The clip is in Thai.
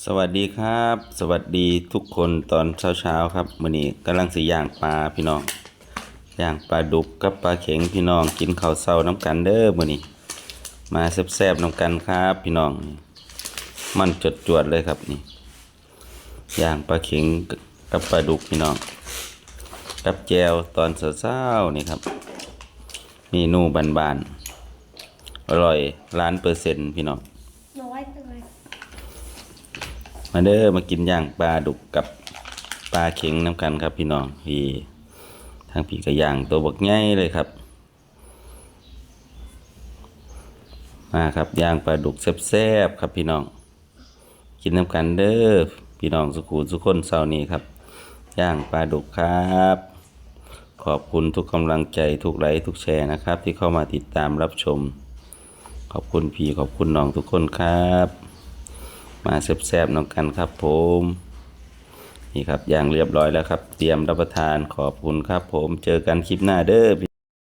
สวัสดีครับ สวัสดีทุกคนตอนเช้าๆครับมื้อนี้กำลังสิย่างปลาพี่น้องย่างปลาดุกกับปลาเข็งพี่น้องกินข้าวเช้าน้ำกันเด้อมื้อนี้ มาแซ่บๆน้ำกันครับ พี่น้อง มันจดจวดๆเลยครับนี่ย่างปลาเข็งกับปลาดุกพี่น้องกับแจวตอนเช้าๆนี่ครับเมนูบานๆอร่อยล้านเปอร์เซ็นต์พี่น้อง มาเด้อมากินย่างปลาดุกกับปลาเข็งน้ำกันครับพี่น้องพี่ทางพี่ก็ย่างตัวบักใหญ่เลยครับ มาครับย่างปลาดุกแซ่บๆครับพี่น้อง กินน้ำกันเด้อพี่น้องสุขุสุขคนเช้านี้ครับ ย่างปลาดุกครับ ขอบคุณทุกกำลังใจทุกไลค์ทุกแชร์นะครับ ที่เข้ามาติดตามรับชม ขอบคุณพี่ขอบคุณน้องทุกคนครับ มาแซ่บๆน้องกันครับผมนี่ครับอย่างเรียบร้อยแล้วครับ เตรียมรับประทานขอบคุณครับผมเจอกันคลิปหน้าเด้อ